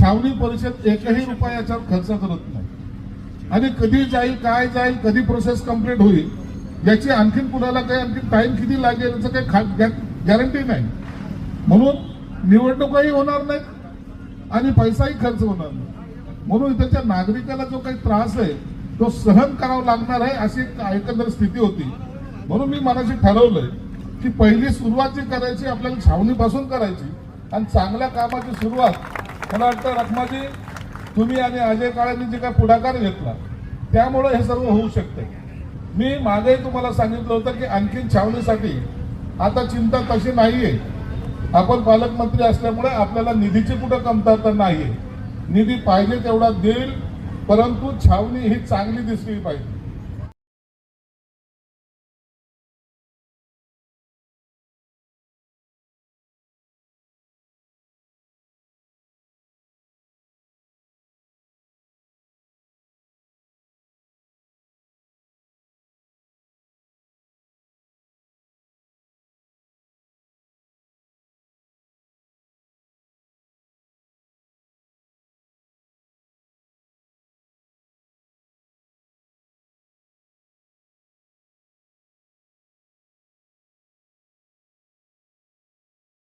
छावणी परिषद एकही रुपया याच्यावर खर्च करत नाही. आणि कधी जाईल काय जाईल कधी प्रोसेस कंप्लीट होईल याची आणखीन कुणाला काही आणखी टाइम किती लागेल याचं काही गॅरंटी नाही. म्हणून निवडणुकाही होणार नाही आणि पैसाही खर्च होणार नाही. म्हणून त्याच्या नागरिकाला जो काही त्रास आहे तो सहन करावा लागणार आहे अशी एकंदर स्थिती होती. म्हणून मी मनाशी ठरवलंय की पहिली सुरुवात जी करायची आपल्याला छावणीपासून करायची आणि चांगल्या कामाची सुरुवात मला वाटतं रखमाजी तुम्ही आणि अजय काळेंनी जे काय पुढाकार घेतला त्यामुळं हे सर्व होऊ शकते. मी मागेही तुम्हाला सांगितलं होतं की आणखीन छावणीसाठी आता चिंता तशी नाहीये. आपण पालकमंत्री असल्यामुळे आपल्याला निधीची कुठं कमतरता नाहीये. निधी पाहिजे तेवढा देईल परंतु छावणी ही चांगली दिसली पाहिजे.